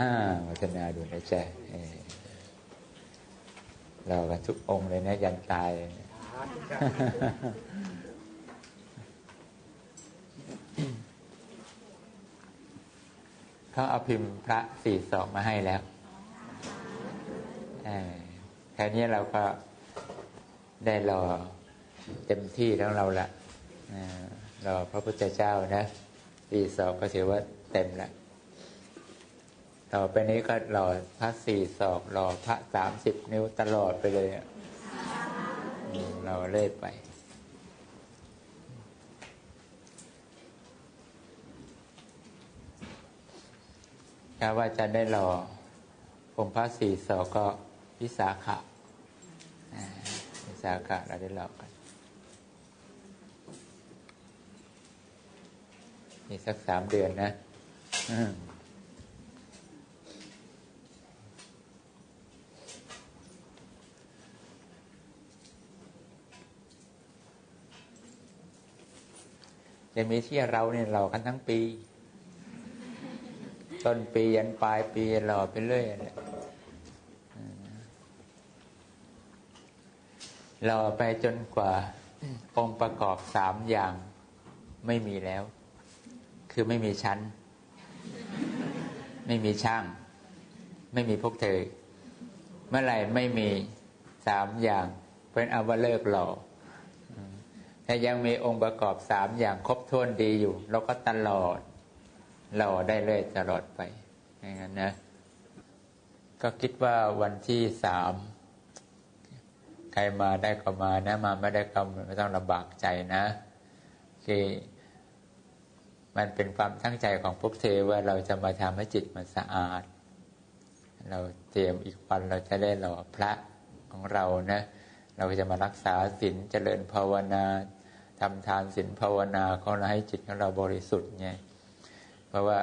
อ่าวัฒนาดูนะจ๊ะเรากันทุกองค์เลยนะ ยันตายเลยนะเขาเอาพิมพ์พระสี่ศอกมาให้แล้วอแค่นี้เราก็ได้รอเต็มที่แล้วเราละรอพระพุทธเจ้านะสี่ศอกก็ถือว่าเต็มละ ต่อไปนี้ก็รอพระสี่ศอกรอพระสามสิบนิ้วตลอดไปเลยเราเล่ยไปถ้าว่าจะได้รอองค์พระสี่ศอกก็วิสาขะอ่าวิสาขะเราได้รอกันอีสักสามเดือนนะ อืมจะมีที่เราเนี่ยเรากันทั้งปี ต้นปียันปลายปีหล่อไปเรื่อยแหละหล่อไปจนกว่า องค์ประกอบสามอย่างไม่มีแล้ว คือไม่มีชั้น ไม่มีช่าง ไม่มีพวกเธอ เมื่อไหร่ไม่มีสามอย่าง เป็นอาวเลิกหล่อ ถ้ายังมีองค์ประกอบสามอย่างครบถ้วนดีอยู่ เราก็ตลอดเราได้เลยตลอดไปอย่างนั้นนะ ก็คิดว่าวันที่สามใครมาได้ก็มานะ มาไม่ได้ก็ไม่ต้องลำบากใจนะคือมันเป็นความตั้งใจของพวกเธอว่าเราจะมาทำให้จิตมันสะอาด เราเตรียมอีกวันเราจะได้หล่อพระของเรานะ เราจะมารักษาศีลเจริญภาวนา ทำทานศีลภาวนาของเราให้จิตของเราบริสุทธิ์ไงเพราะว่า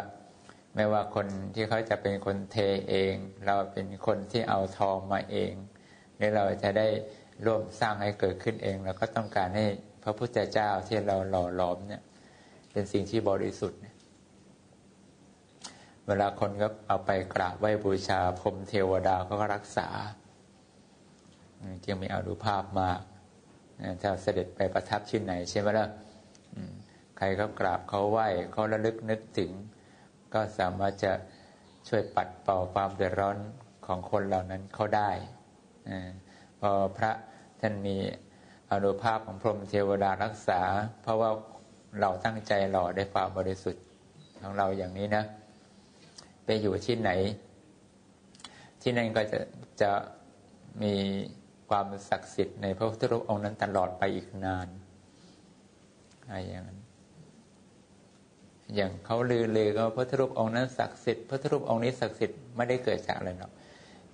ไม่ว่าคนที่เขาจะเป็นคนเทเอง เราเป็นคนที่เอาทองมาเองหรือเราจะได้ร่วมสร้างให้เกิดขึ้นเองเราก็ต้องการให้พระพุทธเจ้าที่เราหล่อหลอมเนี่ยเป็นสิ่งที่บริสุทธิ์เนี่ยเวลาคนก็เอาไปกราบไหว้บูชาพรมเทวดาเขาก็รักษาจึงมีอานุภาพมาก ถ้าเสด็จไปประทับที่ไหนใช่ไหมล่ะใครเขากราบเขาไหว้เขาระลึกนึกถึง ก็สามารถจะช่วยปัดเป่าความเดือดร้อนของคนเหล่านั้นเขาได้พอพระท่านมีอนุภาพของพรหมเทวดารักษา เพราะว่าเราตั้งใจหล่อได้ความบริสุทธิ์ของเราอย่างนี้นะ ไปอยู่ที่ไหน ที่นั่นก็จะจะมี ความศักดิ์สิทธิ์ในพระพุทธรูปองค์นั้นตลอดไปอีกนานอะไรอย่างนั้นอย่างเขาลือเลยก็พระพุทธรูปองค์นั้นศักดิ์สิทธิ์พระพุทธรูปองค์นี้ศักดิ์สิทธิ์ไม่ได้เกิดจากอะไรหรอก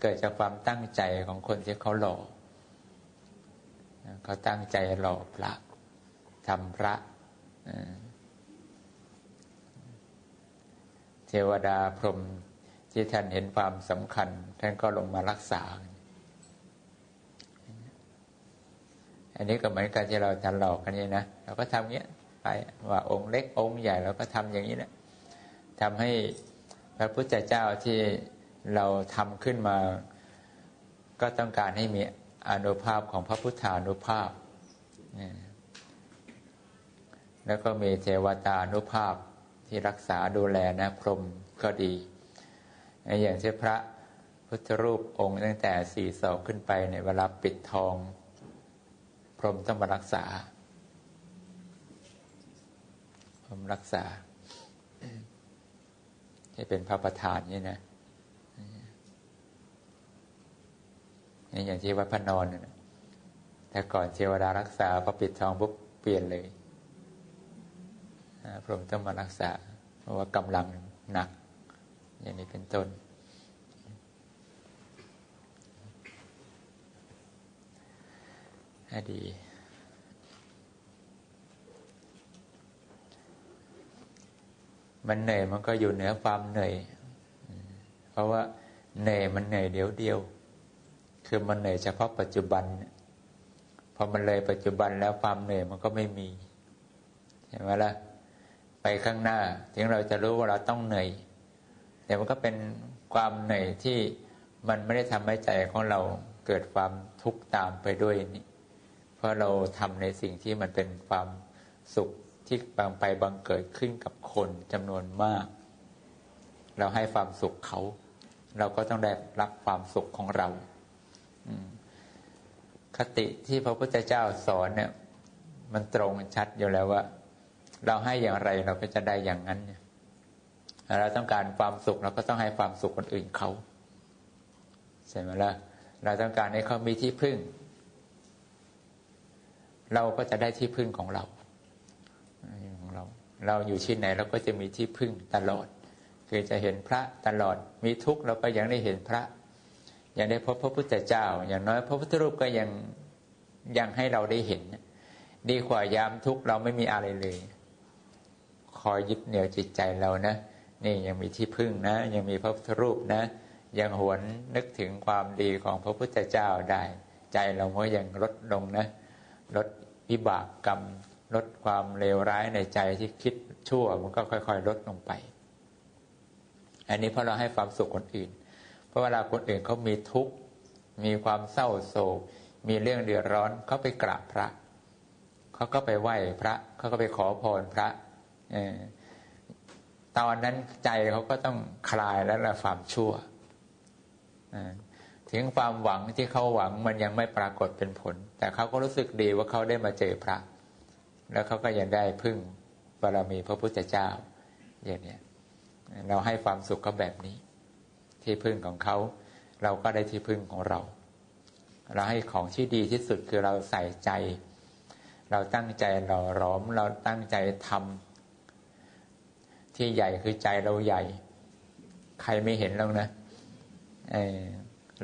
เกิดจากความตั้งใจของคนที่เขาหล่อเขาตั้งใจหล่อพระทำพระเทวดาพรหมที่ท่านเห็นความสำคัญ ท่านก็ลงมารักษา อันนี้ก็เหมือนกันที่เราจะหลอกกันนี่นะเราก็ทำเงี้ยไปว่าองค์เล็กองค์ใหญ่เราก็ทำอย่างนี้แหละทำให้พระพุทธเจ้าที่เราทำขึ้นมา ก็ต้องการให้มีอนุภาพของพระพุทธานุภาพ แล้วก็มีเทวตานุภาพที่รักษาดูแลนะพรมก็ดี อย่างเช่นพระพุทธรูปองค์ตั้งแต่สี่ศอกขึ้นไปในเวลาปิดทอง พรหมต้องมารักษาผมรักษา ให้เป็นพระประธานนี่นะนี่อย่างที่วัดพระนอนนะแต่ก่อนเทวดารักษาพอปิดทองปุ๊บเปลี่ยนเลยพระองค์ต้องมารักษา เพราะว่ากำลังหนัก อย่างนี้เป็นต้น ดี มันเหนื่อยมันก็อยู่เหนือความเหนื่อย เพราะว่าเหนื่อยมันเหนื่อยเดียวเดียว คือมันเหนื่อยเฉพาะปัจจุบัน พอมันเลยปัจจุบันแล้วความเหนื่อยมันก็ไม่มีใช่ไหมล่ะ ไปข้างหน้า ถึงเราจะรู้ว่าเราต้องเหนื่อยแต่มันก็เป็นความเหนื่อยที่มันไม่ได้ทำให้ใจของเราเกิดความทุกข์ตามไปด้วยนี่ เพราะเราทำในสิ่งที่มันเป็นความสุขที่บางไปบางเกิดขึ้นกับคนจำนวนมาก เราให้ความสุขเขา เราก็ต้องได้รับความสุขของเราคติที่พระพุทธเจ้าสอนเนี่ย มันตรงชัดอยู่แล้วว่า เราให้อย่างไรเราก็จะได้อย่างนั้นเนี่ยเราต้องการความสุขเราก็ต้องให้ความสุขคนอื่นเขาใช่ไหมล่ะเราต้องการให้เขามีที่พึ่ง เราก็จะได้ที่พึ่งของเราของเรา เราอยู่ที่ไหนเราก็จะมีที่พึ่งตลอด คือจะเห็นพระตลอด มีทุกข์เราก็ยังได้เห็นพระ ยังได้พบพระพุทธเจ้า อย่างน้อยพระพุทธรูปก็ยังยังให้เราได้เห็น ดีกว่ายามทุกข์เราไม่มีอะไรเลย คอยยึดเหนี่ยวจิตใจเรานะนี่ยังมีที่พึ่งนะ ยังมีพระพุทธรูปนะ ยังหวนนึกถึงความดีของพระพุทธเจ้าได้ ใจเราก็ยังลดลงนะ ลดวิบากกรรม ลดความเลวร้ายในใจที่คิดชั่วมันก็ค่อย ๆ ลดลงไป อันนี้เพราะเราให้ความสุขคนอื่น เพราะเวลาคนอื่นเขามีทุกข์มีความเศร้าโศก มีเรื่องเดือดร้อนเขาไปกราบพระเขาก็ไปไหว้พระเขาก็ไปขอพรพระอตอนนั้นใจเขาก็ต้องคลายแล้วละความชั่ว ถึงความหวังที่เขาหวังมันยังไม่ปรากฏเป็นผล แต่เขาก็รู้สึกดีว่าเขาได้มาเจอพระ แล้วเขาก็ยังได้พึ่งบารมีพระพุทธเจ้าอย่างนี้เราให้ความสุขเขาแบบนี้ ที่พึ่งของเขา เราก็ได้ที่พึ่งของเรา เราให้ของที่ดีที่สุดคือเราใส่ใจ เราตั้งใจเราร้อม เราตั้งใจทำที่ใหญ่คือใจเราใหญ่ ใครไม่เห็นแล้วนะเ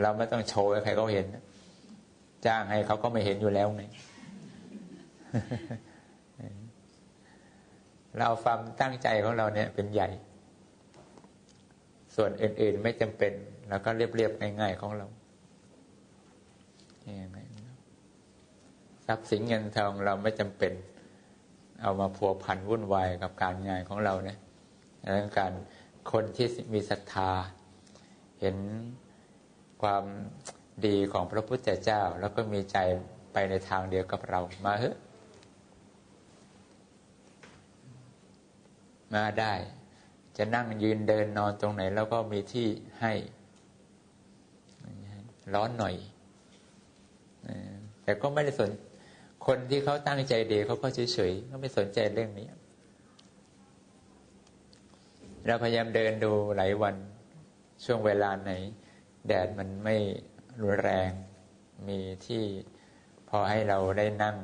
เราไม่ต้องโชว์ให้ใครเขาเห็น จ้างให้เขาก็ไม่เห็นอยู่แล้วไงเราความตั้งใจของเราเนี่ยเป็นใหญ่ ส่วนอื่น ๆ ไม่จำเป็นเราก็เรียบๆง่าย ๆ ของเราทรัพย์สินเงินทองเราไม่จำเป็น เอามาพัวพันวุ่นวายกับการงานของเราเนี่ยดังการคนที่มีศรัทธา เห็น ความดีของพระพุทธเจ้า แล้วก็มีใจไปในทางเดียวกับเรามาเถอะมาได้ จะนั่งยืนเดินนอนตรงไหน แล้วก็มีที่ให้ ร้อนหน่อย แต่ก็ไม่ได้สนคนที่เขาตั้งใจดีเขาก็เฉยๆเขาไม่สนใจเรื่องนี้ เราพยายามเดินดูหลายวันช่วงเวลาไหน แดดมันไม่รุนแรงมีที่พอให้เราได้นั่ง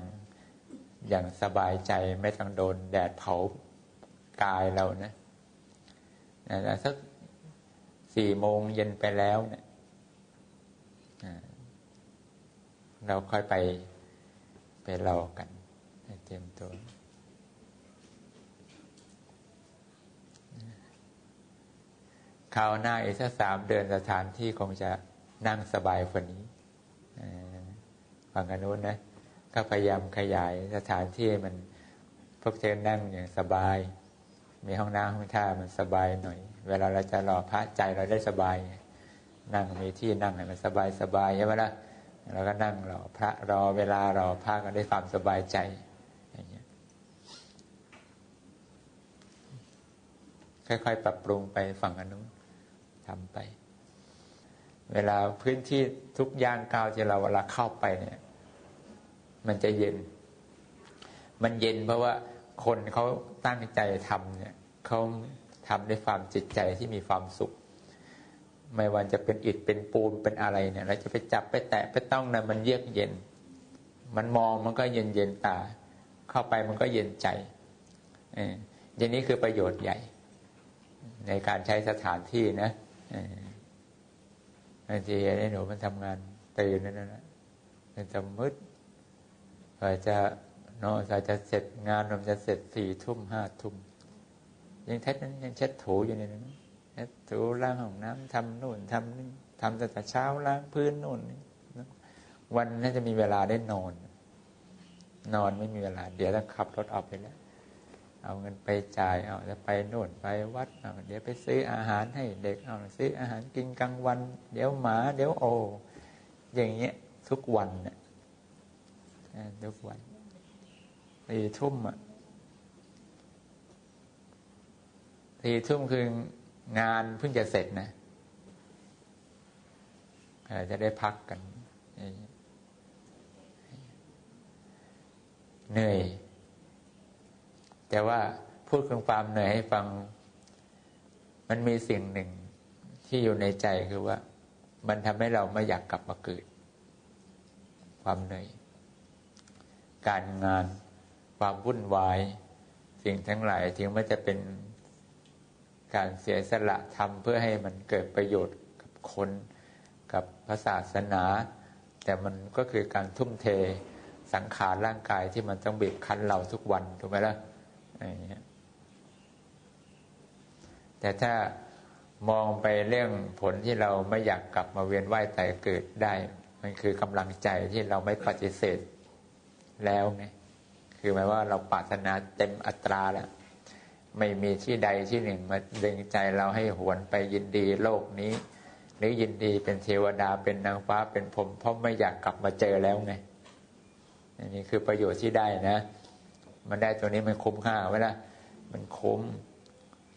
อย่างสบายใจไม่ต้องโดนแดดเผากายเรานะนะสักสี่โมงเย็นไปแล้วเนะี่ยเราค่อยไปไปรอกันเตรียมตัว คราวหน้าอีกสักสามเดือนสถานที่คงจะนั่งสบายกว่านี้ฝั่งอนุนนะก็พยายามขยายสถานที่มันพวกเธอนั่งอย่างสบาย มีห้องน้ำห้องท่ามันสบายหน่อย เวลาเราจะรอพระใจเราได้สบาย นั่งมีที่นั่งให้มันสบายสบายใช่ไหมล่ะเราก็นั่งรอพระรอเวลารอพระก็ได้ความสบายใจอย่างเงี้ยค่อยๆ ปรับปรุงไปฝั่งอนุ ทำไป เวลาพื้นที่ทุกย่างก้าวที่เราเวลาเข้าไปเนี่ย มันจะเย็น มันเย็นเพราะว่าคนเขาตั้งใจทำเนี่ยเขาทำด้วยความจิตใจที่มีความสุข ไม่ว่าจะเป็นอิฐเป็นปูนเป็นอะไรเนี่ยเราจะไปจับไปแตะไปต้องนะมันเยือกเย็น มันมองมันก็เย็นเย็นตา เข้าไปมันก็เย็นใจเอออย่างนี้คือประโยชน์ใหญ่ ในการใช้สถานที่นะ บางทีไอ้หนูมันทำงานตื่นนั่นนะมันจะมืดกว่าจะนอนกว่าจะเสร็จงานมันจะเสร็จสี่ทุ่มห้าทุ่มยังเท็ดนั้นยังเช็ดถูอยู่ในนั้นเช็ดถูล้างห้องน้ำทำนู่นทำนี่ทำแต่เช้าล้างพื้นนู่นวันน่าจะมีเวลาได้นอน นอนไม่มีเวลา เดี๋ยวต้องขับรถออกไปแล้ว เอาเงินไปจ่ายเอาจะไปโน่นไปวัดเอาเดี๋ยวไปซื้ออาหารให้เด็กเอาซื้ออาหารกินกลางวัน เดี๋ยวหมา เดี๋ยวโอ อย่างเงี้ยทุกวันเนี่ยทุกวันสี่ทุ่มอะสี่ทุ่มคืองานเพิ่งจะเสร็จนะจะได้พักกันเหนื่อย แต่ว่าพูดถึงความเหนื่อยให้ฟัง มันมีสิ่งหนึ่งที่อยู่ในใจคือว่า มันทำให้เราไม่อยากกลับมาเกิด ความเหนื่อย การงานความวุ่นวาย สิ่งทั้งหลายถึงมันจะเป็นการเสียสละทำเพื่อให้มันเกิดประโยชน์กับคนกับพระศาสนา แต่มันก็คือการทุ่มเทสังขารร่างกายที่มันต้องบีบคั้นเราทุกวันถูกไหมล่ะ อย่างเงี้ยแต่ถ้ามองไปเรื่องผลที่เราไม่อยากกลับมาเวียนว่ายตายเกิดได้ มันคือกำลังใจที่เราไม่ปฏิเสธแล้วไงคือหมายว่าเราปรารถนาเต็มอัตราแล้ว ไม่มีที่ใดที่หนึ่งมาดึงใจเราให้หวนไปยินดีโลกนี้ หรือยินดีเป็นเทวดาเป็นนางฟ้าเป็นผมเพราะไม่อยากกลับมาเจอแล้วไงอันนี้คือประโยชน์ที่ได้นะ มันได้ตัวนี้มันคุ้มค่าไว้ละมันคุ้ม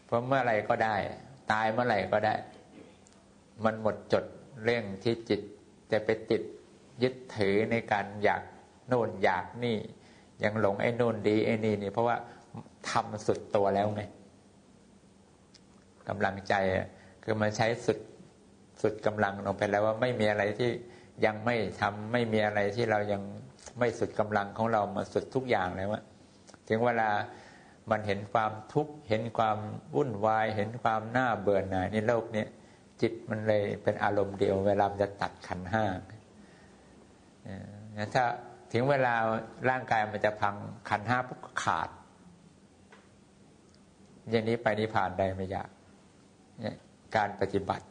เพราะเมื่อไรก็ได้ ตายเมื่อไหร่ก็ได้ มันหมดจดเรื่องที่จิตจะไปติดยึดถือในการอยากโน่นอยากนี่ ยังหลงไอ้นู่นดีไอ้นี่นี่ เพราะว่าทำสุดตัวแล้วไงกำลังใจคือมันใช้สุดสุดกำลังลงไปแล้วว่าไม่มีอะไรที่ยังไม่ทำไม่มีอะไรที่เรายังไม่สุดกำลังของเรามาสุดทุกอย่างแล้วว่า ถึงเวลามันเห็นความทุกข์เห็นความวุ่นวาย เห็นความน้าเบื่อหน่ายในโลกนี้จิตมันเลยเป็นอารมณ์เดียว เวลาจะตัดขันห้าถ้าถึงเวลาร่างกายมันจะพังขันห้าปุ๊บขาด อย่างนี้ไปนิพพานได้ไม่ยากการปฏิบัติ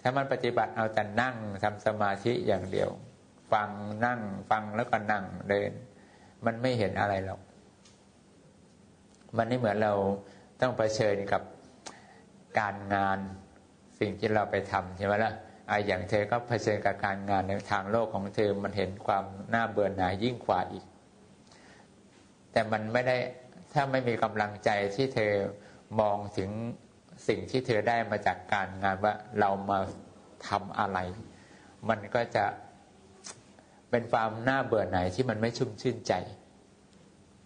ถ้ามันปฏิบัติเอาแต่นั่งทำสมาธิอย่างเดียว ฟังนั่งฟังแล้วก็นั่งเดิน มันไม่เห็นอะไรหรอก มันไม่เหมือนเราต้องเผชิญกับการงานสิ่งที่เราไปทำใช่ไหมล่ะไอ้อย่างเธอก็เผชิญกับการงานในทางโลกของเธอมันเห็นความน่าเบื่อหน่ายยิ่งกว่าอีก แต่มันไม่ได้ถ้าไม่มีกำลังใจที่เธอมองถึงสิ่งที่เธอได้มาจากการงานว่าเรามาทำอะไร มันก็จะเป็นความน่าเบื่อหน่ายที่มันไม่ชุ่มชื่นใจ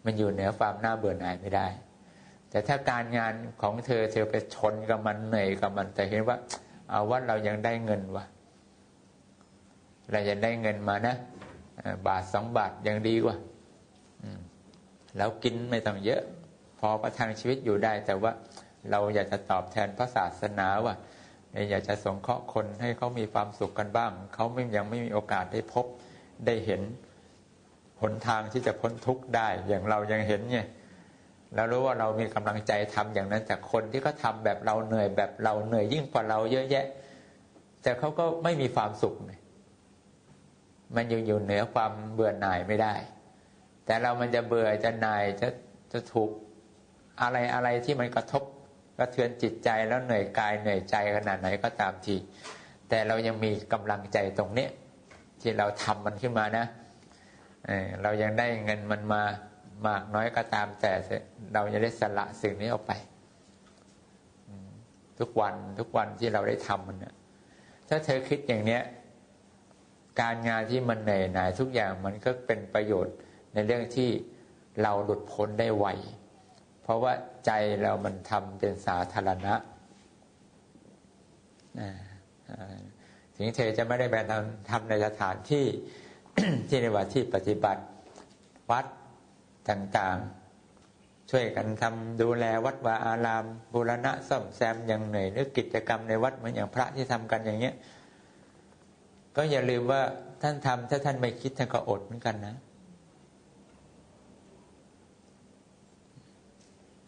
มันอยู่เหนือความน่าเบื่อหน่ายไม่ได้ แต่ถ้าการงานของเธอเธอไปชนกับมันเหนื่อยกับมัน แต่เห็นว่า เอาว่าเรายังได้เงินวะเราจะได้เงินมานะบาทสองบาทยังดีกว่าแล้วกินไม่ต้องเยอะ พอประทังชีวิตอยู่ได้ แต่ว่าเราอยากจะตอบแทนพระศาสนาว่าอยากจะสงเคราะห์คนให้เขามีความสุขกันบ้าง เขาไม่ยังไม่มีโอกาสได้พบได้เห็น หนทางที่จะพ้นทุกข์ได้ อย่างเรายังเห็นไงแล้วรู้ว่าเรามีกำลังใจทำอย่างนั้นจากคนที่เขาทาแบบเราเหนื่อยแบบเราเหนื่อยยิ่งกว่าเราเยอะแยะ แต่เขาก็ไม่มีความสุขมันยังอยู่เหนือความเบื่อหน่ายไม่ได้ แต่เรามันจะเบื่อจะหน่ายจะจะถูกอะไรอะไรที่มันกระทบกระเทือนจิตใจแล้วเหนื่อยกายเหนื่อยใจขนาดไหนก็ตามที แต่เรายังมีกำลังใจตรงนี้ที่เราทำมันขึ้นมานะ เรายังได้เงินมันมามากน้อยก็ตามแต่เราจะได้สละสิ่งนี้ออกไป ทุกวันทุกวันที่เราได้ทำมันเนี่ยถ้าเธอคิดอย่างเนี้ย การงานที่มันเหนื่อยหน่ายทุกอย่างมันก็เป็นประโยชน์ในเรื่องที่เราหลุดพ้นได้ไวเพราะว่าใจเรามันทำเป็นสาธารณะถึงเธอจะไม่ได้ไปทำในสถานที่ ที่ในวัดที่ปฏิบัติวัดต่างๆ ช่วยกันทำดูแลวัดวาอารามบูรณะซ่อมแซมอย่างเหนื่อยหรือกิจกรรมในวัดเหมือนอย่างพระที่ทำกันอย่างเงี้ยก็อย่าลืมว่าท่านทำถ้าท่านไม่คิดท่านก็อดเหมือนกันนะ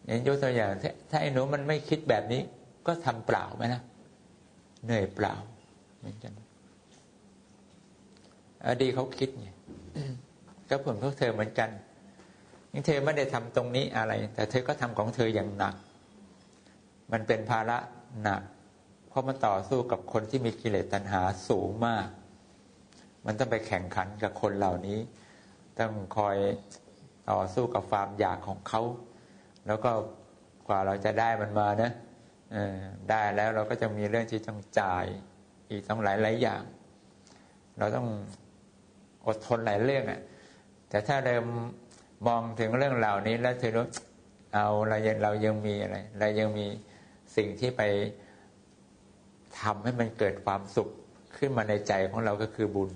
อย่างยกตัวอย่าง ถ้าไอ้หนูมันไม่คิดแบบนี้ ก็ทำเปล่าไหมนะเหนื่อยเปล่าเหมือนกัน อดีเขาคิดไงก็ผลพวกเธอเหมือนกันเธอไม่ได้ทำตรงนี้อะไร แต่เธอก็ทำของเธออย่างหนัก มันเป็นภาระหนัก เพราะมันต่อสู้กับคนที่มีกิเลสตัณหาสูงมาก มันต้องไปแข่งขันกับคนเหล่านี้ ต้องคอยต่อสู้กับความอยากของเขา แล้วก็กว่าเราจะได้มันมานะได้แล้วเราก็จะมีเรื่องที่ต้องจ่ายอีกต้องหลายหลายอย่าง เราต้อง อดทนหลายเรื่องอะ่ะแต่ถ้าเริ่มมองถึงเรื่องเหล่านี้แล้วเธอรู้เอาเรายังเรายังมีอะไรเรายังมีสิ่งที่ไปทำให้มันเกิดความสุขขึ้นมาในใจของเราก็คือบุญ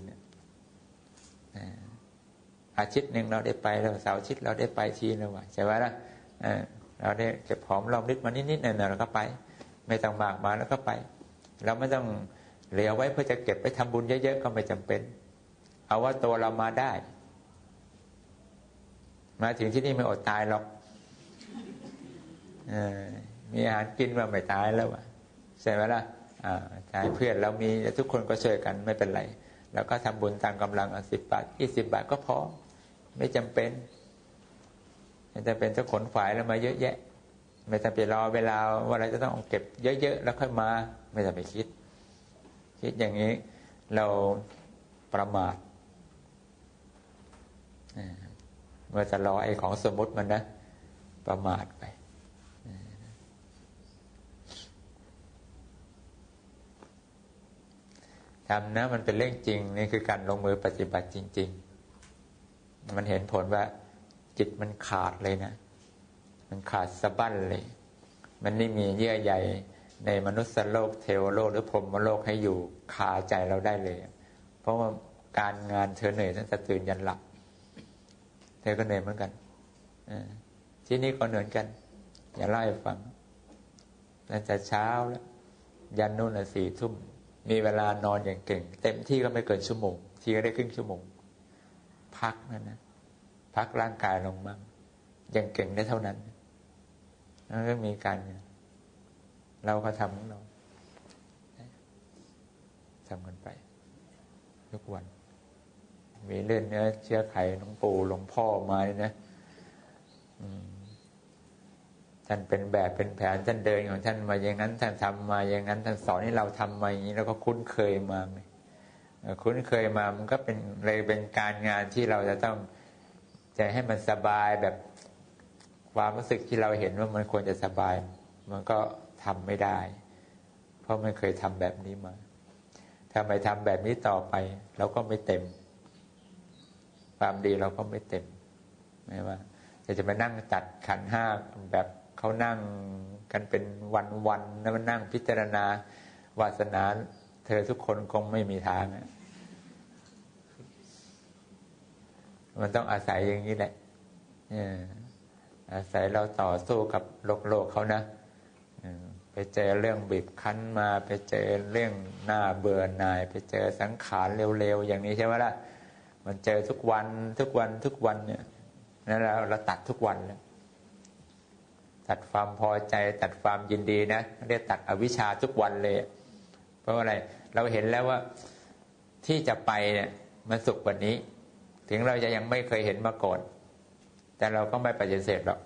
อาทิตย์หนึ่งเราได้ไปแล้วเสาร์อาทิตย์เราได้ไปทีนึงว่ะใช่ไหมล่ะเราได้เก็บหอมรอมริบมานิดๆหน่อยๆเราก็ไป ไม่ต้องมากมาแล้วก็ไป เราไม่ต้องเหลือไว้เพื่อจะเก็บไปทำบุญเยอะๆก็ไม่จำเป็น เอาว่าตัวเรามาได้ มาถึงที่นี่ไม่อดตายหรอกมีอาหารกินมาไม่ตายแล้ววะใช่ไหมล่ะใช่เพื่อนเรามีทุกคนก็ช่วยกันไม่เป็นไร แล้วก็ทำบุญตามกำลังสิบบาทยี่สิบบาทก็พอ ไม่จำเป็นไม่จำเป็นจะขนฝายแล้วมาเยอะแยะ ไม่จำเป็นรอเวลาว่าเราจะต้องเก็บเยอะๆแล้วค่อยมา ไม่จำเป็นคิด คิดอย่างนี้เราประมาท เมื่อจะรอไอ้ของสมมติมันนะ ประมาทไป ทำนะมันเป็นเรื่องจริง นี่คือการลงมือปฏิบัติจริง ๆ มันเห็นผลว่า จิตมันขาดเลยนะ มันขาดสะบั้นเลย มันไม่มีเยื่อใยในมนุษย์โลกเทวโลก หรือพรหมโลกให้อยู่คาใจเราได้เลย เพราะว่าการงานเธอเหนื่อยตั้งแต่ตื่นยันหลับ ธอก็เหนื่อยเหมือนกันที่นี่ก็เหนื่อยกัน อย่าเล่าให้ฟังตั้งแต่เช้าแล้ว ยันนู่นสี่ทุ่ม มีเวลานอนอย่างเก่ง เต็มที่ก็ไม่เกินชั่วโมง ทีก็ได้ครึ่งชั่วโมง พักนั่นนะพักร่างกายลงบ้างอย่างเก่งได้เท่านั้นแล้วก็มีการเราก็ทำของเราทำกันไปทุกวัน มีเลื่อนเนื้อเชื้อไขหลวงปู่หลวงพ่อมานะท่านเป็นแบบเป็นแผนท่านเดินของท่านมาอย่างนั้น ท่านทำมาอย่างนั้น ท่านสอนให้เราทำมาอย่างนี้แล้วก็คุ้นเคยมาคุ้นเคยมามันก็เป็นเลยเป็นการงานที่เราจะต้องจะให้มันสบายแบบความรู้สึกที่เราเห็นว่ามันควรจะสบาย มันก็ทำไม่ได้ เพราะไม่เคยทำแบบนี้มาถ้าไม่ทำแบบนี้ต่อไป เราก็ไม่เต็ม ความดีเราก็ไม่เต็มไม่ว่าจะจะมานั่งตัดขันห้าแบบเขานั่งกันเป็นวันๆแล้วมันนั่งพิจารณาวาสนา เธอทุกคนคงไม่มีทางมันต้องอาศัยอย่างนี้แหละอาศัยเราต่อสู้กับโลกโลกเขานะไปเจอเรื่องบีบคั้นมา ไปเจอเรื่องหน้าเบื่อหน่าย ไปเจอสังขารเร็วๆอย่างนี้ใช่ไหมล่ะ มันเจอทุกวันทุกวันทุกวันเนี่ยนั่นเราเราตัดทุกวันเลยตัดความพอใจตัดความยินดีนะเรียกตัดอวิชชาทุกวันเลย เพราะอะไรเราเห็นแล้วว่าที่จะไปเนี่ยมันสุขกว่านี้ ถึงเราจะยังไม่เคยเห็นมาก่อน แต่เราก็ไม่ปฏิเสธหรอก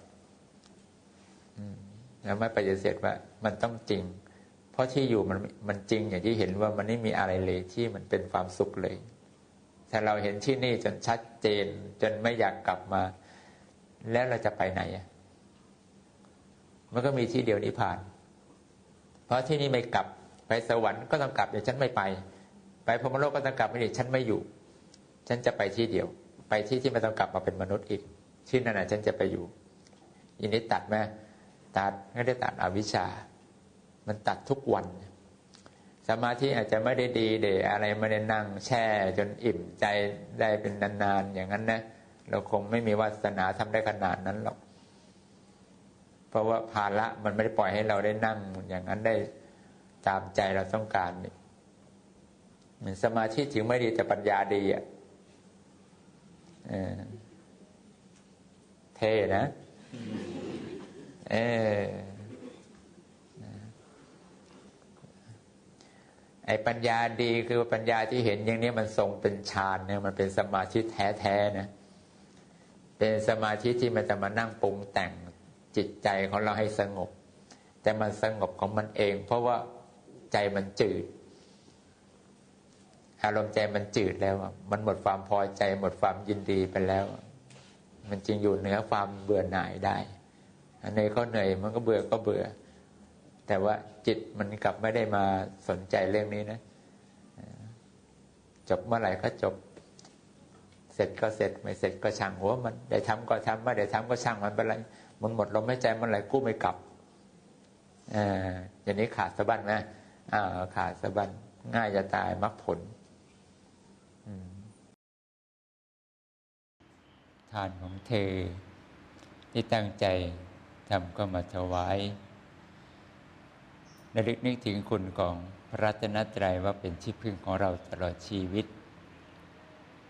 เราไม่ปฏิเสธว่า มันต้องจริง เพราะที่อยู่มันมันจริงอย่างที่เห็นว่ามันไม่มีอะไรเลยที่มันเป็นความสุขเลย ถ้าเราเห็นที่นี่จนชัดเจน จนไม่อยากกลับมา แล้วเราจะไปไหน มันก็มีที่เดียวนิพพาน เพราะที่นี่ไม่กลับไปสวรรค์ก็ต้องกลับเดี๋ยวฉันไม่ไป ไปพรมโลกก็ต้องกลับไม่ได้ฉันไม่อยู่ ฉันจะไปที่เดียว ไปที่ที่ไม่ต้องกลับมาเป็นมนุษย์อีก ที่นั่นน่ะฉันจะไปอยู่ยินดีตัดไหมตัดไม่ได้ตัดอวิชชา มันตัดทุกวัน สมาธิอาจจะไม่ได้ดีเดอะไรไม่ได้นั่งแช่จนอิ่มใจได้เป็นนานๆอย่างนั้นนะเราคงไม่มีวาสนาทำได้ขนาดนั้นหรอก เพราะว่าภาระมันไม่ได้ปล่อยให้เราได้นั่งอย่างนั้นได้ตามใจเราต้องการนี่เหมือนสมาธิถึงไม่ดีแต่ปัญญาดีอะเท่นะ เออ ไอ้ปัญญาดีคือปัญญาที่เห็นอย่างนี้มันทรงเป็นฌานเนี่ยมันเป็นสมาธิแท้ๆนะเป็นสมาธิที่มันจะมานั่งปรุงแต่งจิตใจของเราให้สงบ แต่มันสงบของมันเอง เพราะว่าใจมันจืด อารมณ์ใจมันจืดแล้วมันหมดความพอใจ หมดความยินดีไปแล้ว มันจึงอยู่เหนือความเบื่อหน่ายได้ อันนี้เขาเหนื่อยมันก็เบื่อก็เบื่อ แต่ว่าจิตมันกลับไม่ได้มาสนใจเรื่องนี้นะจบเมื่อไหร่ก็จบ เสร็จก็เสร็จไม่เสร็จก็ช่างหัวมันได้ทำก็ทำไม่ได้ทำก็ช่างมันเป็นไรมันหมดลมไม่ใจมื่อไหร่กู้ไม่กลับอ่าอย่างนี้ขาดสะบั้นไหมอ่าขาดสะบั้นง่ายจะตายมรรคผลทานของเธอที่ตั้งใจทำก็มาถวาย ระลึกนึกถึงคุณของพระรัตนตรัยว่าเป็นที่พึ่งของเราตลอดชีวิต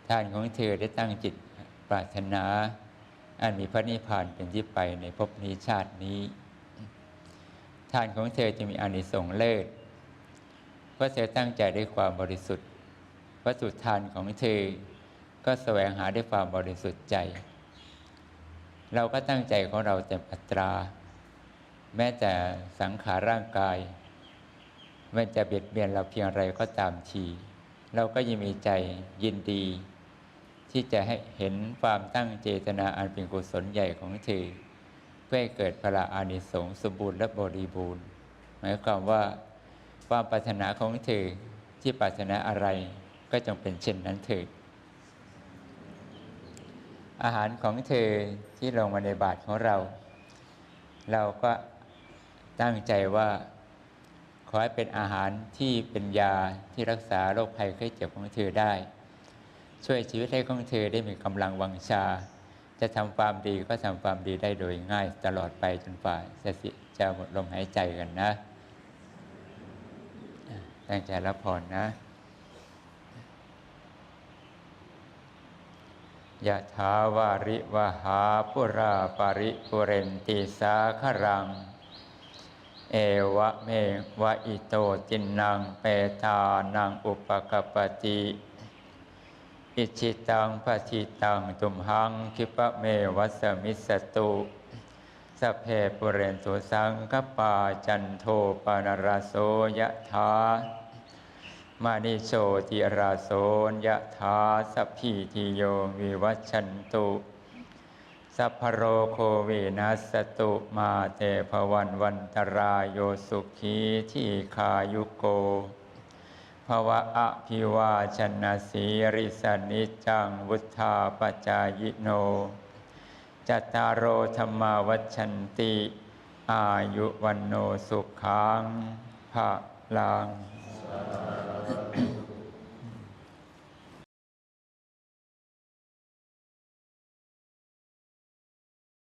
ท่านของเธอได้ตั้งจิตปรารถนาอันมีพระนิพพานเป็นที่ไปในภพนี้ชาตินี้ ท่านของเธอจะมีอานิสงส์เลิศเพราะเธอตั้งใจด้วยความบริสุทธิ์วัตถุดทานของเธอ ก็แสวงหาด้วยความบริสุทธิ์ใจ เราก็ตั้งใจของเราเต็มอัตรา แม้แต่สังขารร่างกาย มันจะเบียดเบียนเราเพียงไรก็ตามที เราก็ยังมีใจยินดี ที่จะให้เห็นความตั้งเจตนาอันเป็นกุศลใหญ่ของเธอเพื่อให้เกิดพละอานิสงส์สมบูรณ์และบริบูรณ์ หมายความว่าความปรารถนาของเธอที่ปรารถนาอะไรก็จงเป็นเช่นนั้นเถิดอาหารของเธอที่ลงมาในบาตรของเรา เราก็ ตั้งใจว่า ขอให้เป็นอาหารที่เป็นยาที่รักษาโรคภัยไข้เจ็บของเธอได้ ช่วยชีวิตให้ของเธอได้มีกำลังวังชา จะทำความดีก็ทำความดีได้โดยง่ายตลอดไปจนฝ่าจะสิจะหมดลมหายใจกันนะอะตั้งใจรับพรนะยะถาวาริวหาปุราปาริปุเรนติสาครัง เอวะเมวะอิโตจินนางเปตานังอุปกปปติอิชิตังปฏิตังตุมหังคิปะเมวัสมิสตุสเพปุเรนตุสังกปาจันโทปนรโสยะถามานิโชติราโสยะถาสัพพิติโยวิวัชชันตุ สัพพโรโควินัสตุมาเตภวันวันตรายโยสุขีที่ขายุโกภวะอภิวาชนะสีริสนิจังวุธาปจายโนจตารโอธรรมาวัชันติ อายุวันโนสุขังภะลัง